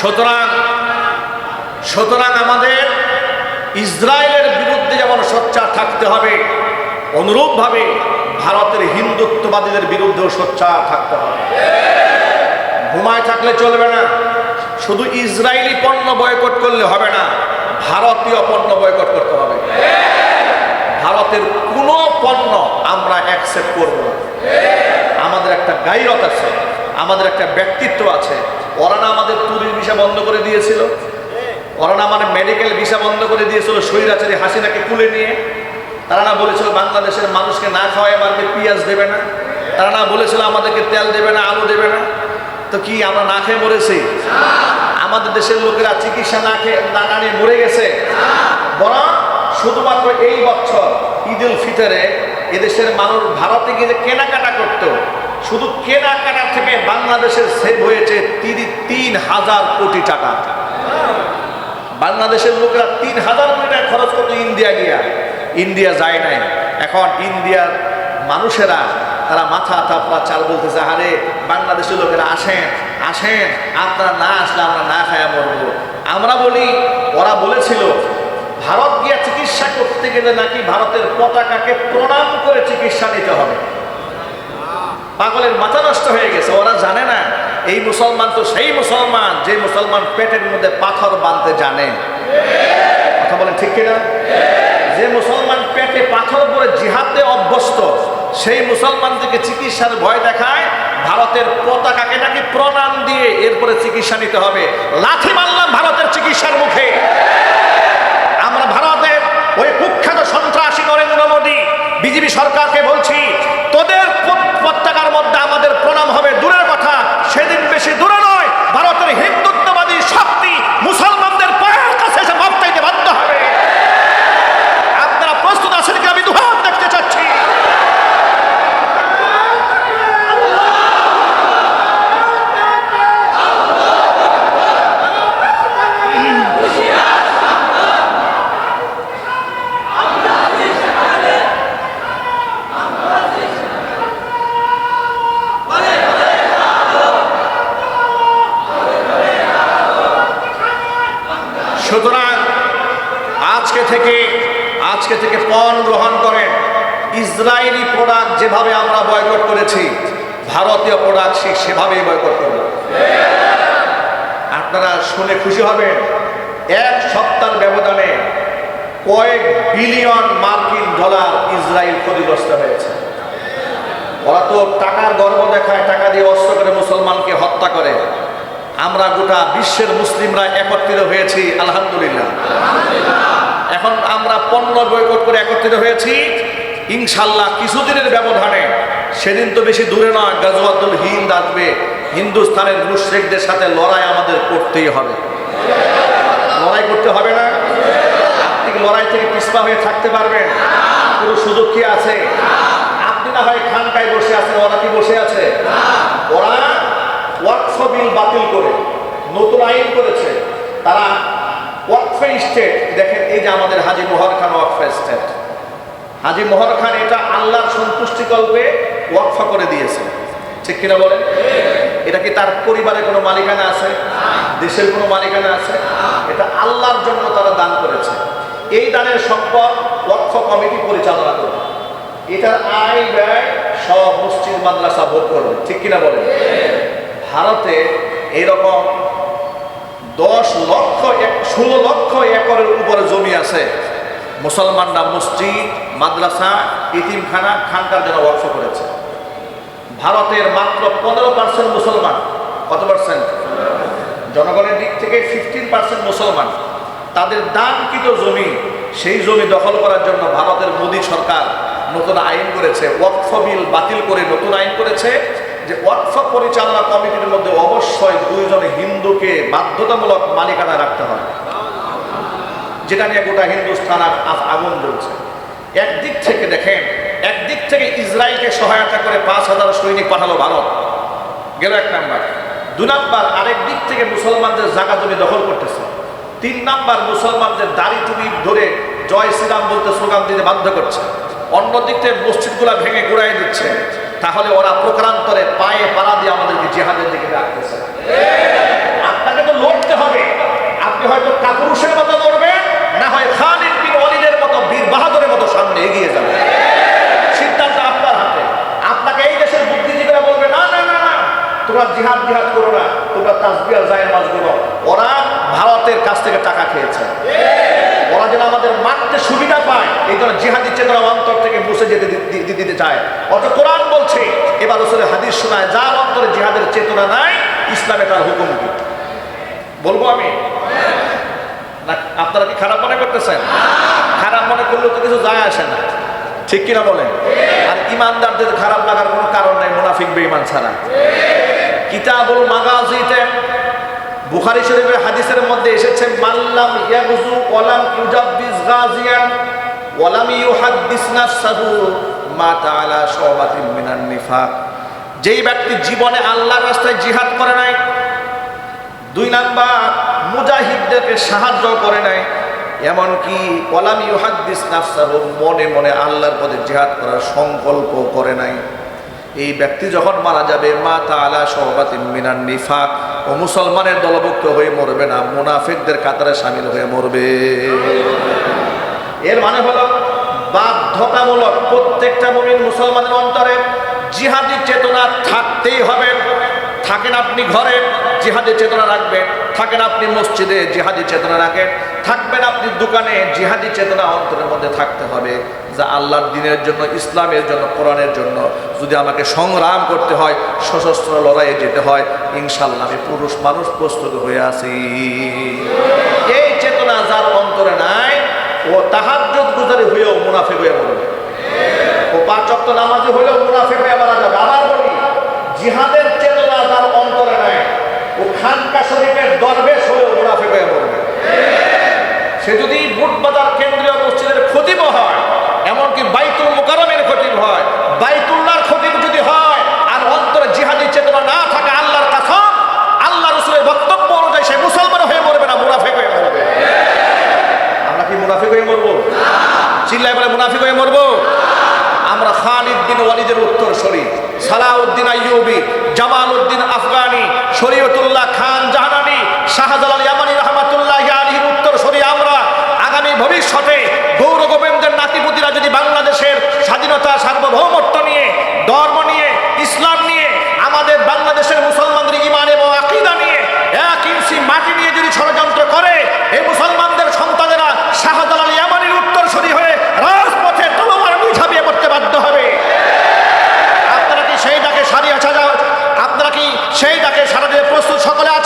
সুতরাং সুতরাং আমাদের ইসরায়েলের বিরুদ্ধে যেমন সোচ্চার থাকতে হবে, অনুরূপভাবে ভারতের হিন্দুত্ববাদীদের বিরুদ্ধেও সোচ্চার থাকতে হবে। ঘুমায় থাকলে চলবে না, শুধু ইসরায়েলি পণ্য বয়কট করলে হবে না, ভারতীয় পণ্য বয়কট করতে হবে। ভারতের কোনো পণ্য আমরা অ্যাকসেপ্ট করব আমাদের একটা গাইরত আছে, আমাদের একটা ব্যক্তিত্ব আছে। ওরা না আমাদের ট্যুরির ভিসা বন্ধ করে দিয়েছিল, ওরা না আমাদের মেডিকেল ভিসা বন্ধ করে দিয়েছিল স্বৈরাচারী হাসিনাকে কুলে নিয়ে। তারা না বলেছিল বাংলাদেশের মানুষকে না খাওয়ায় মারবে, পিঁয়াজ দেবে না। তারা না বলেছিল আমাদেরকে তেল দেবে না, আলু দেবে না। তো কি আমরা না খেয়ে মরেছি? আমাদের দেশের লোকেরা চিকিৎসা না খেয়ে না মরে গেছে? বরং শুধুমাত্র এই বছর ঈদ উল ফিতরে এদেশের মানুষ ভারতে গিয়ে কেনাকাটা করত, শুধু কেনাকাটা থেকে বাংলাদেশের সেভ হয়েছে তিন হাজার কোটি টাকা। বাংলাদেশের লোকেরা তিন হাজার কোটি টাকা খরচ করতো ইন্ডিয়া গিয়া। ইন্ডিয়া যায় নাই। এখন ইন্ডিয়ার মানুষেরা, তারা মাথা থাপড়া চাল বলতেছে, আরে বাংলাদেশের লোকেরা আসেন আসেন, আপনারা না আসলে আমরা না খায়া মরবো। আমরা বলি, ওরা বলেছিল ভারত গিয়া চিকিৎসা করতে গেলে নাকি ভারতের পতাকাকে প্রণাম করে চিকিৎসা নিতে হবে। পাগলের মাথা নষ্ট হয়ে গেছে, ওরা জানে না, এই মুসলমান তো সেই মুসলমান, যে মুসলমান পেটের মধ্যে পাথর বাঁধতে জানে। কথা বলেন ঠিক কিনা? যে মুসলমান পেটে পাথর পরে জিহাদে অভ্যস্ত, সেই মুসলমানদেরকে চিকিৎসার ভয় দেখায়, ভারতের পতাকাকে নাকি প্রণাম দিয়ে এরপরে চিকিৎসা নিতে হবে। লাথি মারলাম ভারতের চিকিৎসার মুখে। বিজেপি সরকারকে বলছি তোদের প- পতাকার মধ্যে আমাদের প্রণাম হবে দূরের কথা সেদিন বেশি দূরে নয় ভারতের হিন্দুত্ববাদী শক্তি মুসলমানদের পায়ের কাছে এসে মাপ চাইতে বাধ্য হবে আপনারা প্রস্তুত আছেন কি আমি দুহাত দেখতে চাচ্ছি সুতরাং আজকে থেকে আজকে থেকে পণ গ্রহণ করেন। ইসরায়েলি প্রোডাক্ট যেভাবে আমরা বয়কট করেছি, ভারতীয় প্রোডাক্ট ঠিক সেভাবেই বয়কট করব। আপনারা শুনে খুশি হবেন, এক সপ্তাহের ব্যবধানে কয়েক বিলিয়ন মার্কিন ডলার ইসরায়েল ক্ষতিগ্রস্ত হয়েছে। ওরা তো টাকার গর্ব দেখায়, টাকা দিয়ে অস্ত্র করে মুসলমানকে হত্যা করে। আমরা গোটা বিশ্বের মুসলিমরা একত্রিত হয়েছি, আলহামদুলিল্লাহ। এখন আমরা পণ্য বয়কট করে একত্রিত হয়েছি। ইনশাল্লাহ কিছুদিনের ব্যবধানে, সেদিন তো বেশি দূরে নয়, গাজওয়াতুল হিন্দ আসবে। হিন্দুস্তানের মুশ্রিকদের সাথে লড়াই আমাদের করতেই হবে। লড়াই করতে হবে না? আপনি লড়াই থেকে পিছপা হয়ে থাকতে পারবেন? কোনো সুযোগ কি আছে? আপনি না হয় খানকায় বসে আছেন, ওরা কি বসে আছে? ওরা ওয়াকফ বিল বাতিল করে, নতুন আইন করেছে। তারা ওয়াকফে স্টেট। দেখেন এই যে আমাদের হাজি মোহর খান ওয়াকফে স্টেট। হাজি মোহর খান এটা আল্লাহর সন্তুষ্টিকল্পে ওয়াকফা করে দিয়েছে। ঠিক কিনা বলেন? এটা কি তার পরিবারের কোনো মালিকানা আছে? দেশের কোনো মালিকানা আছে? এটা আল্লাহর জন্য তারা দান করেছে। এই দানের সম্পদ ওয়াকফ কমিটি পরিচালনা করবে। এটার আয় ব্যয় সব মসজিদ মাদ্রাসা ভোগ করবে। ঠিক কিনা বলেন? ভারতে এরকম দশ লক্ষ ষোলো লক্ষ একরের উপরে জমি আছে। মুসলমানরা মসজিদ, মাদ্রাসা, ইতিমখানা, খানকার জন্য ওয়াকফ করেছে। ভারতের মাত্র পনেরো পার্সেন্ট মুসলমান। কত পার্সেন্ট জনগণের দিক থেকে ফিফটিন পার্সেন্ট মুসলমান। তাদের দানকৃত জমি, সেই জমি দখল করার জন্য ভারতের মোদী সরকার নতুন আইন করেছে, ওয়াকফ বিল বাতিল করে নতুন আইন করেছে। যে ওয়াকফ পরিচালনা কমিটির মধ্যে অবশ্যই দুইজন হিন্দুকে বাধ্যতামূলক মালিকানা রাখতে হবে। যেটা নিয়ে গোটা আগ- আগুন জ্বলছে। একদিক থেকে দেখেন, একদিক থেকে ইসরায়েলকে সহায়তা করে পাঁচ হাজার সৈনিক পাঠালো ভারত। গেল এক নাম্বার। দু নাম্বার, আরেক দিক থেকে মুসলমানদের জায়গা জমি দখল করতেছে। তিন নাম্বার, মুসলমানদের দাড়ি টুপি ধরে জয় শ্রীরাম বলতে স্লোগান দিতে বাধ্য করছে। অন্য দিক থেকে মসজিদগুলা ভেঙে গুড়াই দিচ্ছে। তাহলে ওরা প্রকারান্তরে পায়ে পাড়া দিয়ে আমাদেরকে জিহাদের দিকে ডাকতেছে আপনাকে তো লড়তে হবে। আপনি হয়তো কাপুরুষের মতো লড়বেন, না হয় খালিদ বিন ওয়ালিদের মতো, বীর বাহাদুরের মতো সামনে এগিয়ে যাবেন। সিদ্ধান্ত আপনার হাতে। আপনাকে এই দেশের বুদ্ধিজীবীরা বলবে, না না না তোমরা জিহাদ জিহাদ করো না, তোমরা তাসবিয়ার জায়ের মাছ করো ওরা ভারতের কাছ থেকে টাকা খেয়েছে। ওরা যেন আমাদের মারতে সুবিধা পায়, এই জন্য জিহাদি চেতনা অন্তর থেকে মুছে যেতে দিতে চায়। অত কোরআন এবার ওসরে হাদিস শোনায়, যার অন্তরে জিহাদের চেতনা নাই, ইসলামে তার হুকুম কি? বলব আমি? না, আপনারা কি খারাপ মনে করতেছেন? খারাপ মনে করলেও তো কিছু যায় আসে না। ঠিক কিনা বলেন? আর ইমানদারদের খারাপ লাগার কোনো কারণ নাই, মুনাফিক, বেঈমান ছাড়া। কিতাবুল মাগাজিতে বুখারি শরীফের হাদিসের মধ্যে এসেছে মাল্লাম ইয়াগজু ওয়ালাম ইউজাব্বিজ গাজিয়ান ওয়ালাম ইউহাদ্দিস নাফসাহু যেই ব্যক্তি জীবনে রাস্তায় জিহাদ করে নাই, দুই নাম্বার মুজাহিদদেরকে সাহায্য করে নাই, এমনকি মনে মনে আল্লাহর পথে জিহাদ করার সংকল্প করে নাই। এই ব্যক্তি যখন মারা যাবে, মা তাআলা সহবাতি মিনান নিফাক ও মুসলমানের দলভুক্ত হয়ে মরবে না, মুনাফিকদের কাতারে সামিল হয়ে মরবে। এর মানে হলো বাধ্যতামূলক প্রত্যেকটা মুমিন মুসলমানের অন্তরে জিহাদি চেতনা থাকতেই হবে। থাকেন আপনি ঘরে, জিহাদি চেতনা রাখবেন থাকেন আপনি মসজিদে, জিহাদি চেতনা রাখেন থাকবেন আপনি দোকানে, জিহাদি চেতনা অন্তরের মধ্যে থাকতে হবে। যা আল্লাহর দিনের জন্য, ইসলামের জন্য, কোরআনের জন্য। যদি আমাকে সংগ্রাম করতে হয়, সশস্ত্র লড়াইয়ে যেতে হয়, ইনশাল্লাহ আমি পুরুষ মানুষ প্রস্তুত হয়ে আছি। এই চেতনা যার অন্তরে নাই, ও তাহাজ্জুদ গুজারি হয়েও মুনাফে হয়ে মরবে। ও পাঁচ অক্ট নামাজি হলেও মুনাফে হয়ে মারা যাবে। আবার বলি, জিহাদের চেতনা তার অন্তরে নাই। ও খানকা শরীফের দরবেশ হয়েও মুনাফে হয়ে মরবে। সে যদি বুটবাজার কেন্দ্রীয় মসজিদের ক্ষতিব হয়, এমনকি বাইতুল মোকারমের ক্ষতি হয় বাইতুল্লাহর খতিব যদি হয় আর অন্তরে জিহাদি চেতনা না থাকে আল্লাহর কাছে আল্লাহ রসুলের বক্তব্য অনুযায়ী সে মুসলমান হয়ে মরবে না মুনাফিক হয়ে মরবে আমরা কি মুনাফিক হয়ে মরবো চিল্লাই বলে, মুনাফিক হয়ে মরবো? আমরা খালিদ ওয়ালিদের উত্তর সরি। সালাউদ্দিন আইয়ুবি জামাল উদ্দিন আফগানি, শরীয়তুল্লাহ খান জাহানানি, শাহজালাল ইয়ামানি রহমাতুল্লাহ আলীর উত্তর সরি আমরা। আগামী ভবিষ্যতে গৌর গোবিন্দের নাতিপুতিরা যদি বাংলাদেশের স্বাধীনতা, সার্বভৌমত্ব নিয়ে, ধর্ম নিয়ে, ইসলাম নিয়ে, আমাদের বাংলাদেশের মুসলমানদের ইমান এবং আকিদা নিয়ে, এক ইঞ্চি মাটি নিয়ে যদি ষড়যন্ত্র করে এই মুসলমানদের সন্তানেরা শাহজালাল ইয়ামানির উত্তর সরি হয়ে রাজপথে তলোয়ার ঝাঁপিয়ে পড়তে বাধ্য হবে আপনারা কি সেই ডাকে সারিয়ে সাজা আপনারা কি সেই ডাকে সারা দিয়ে প্রস্তুত সকলে আছেন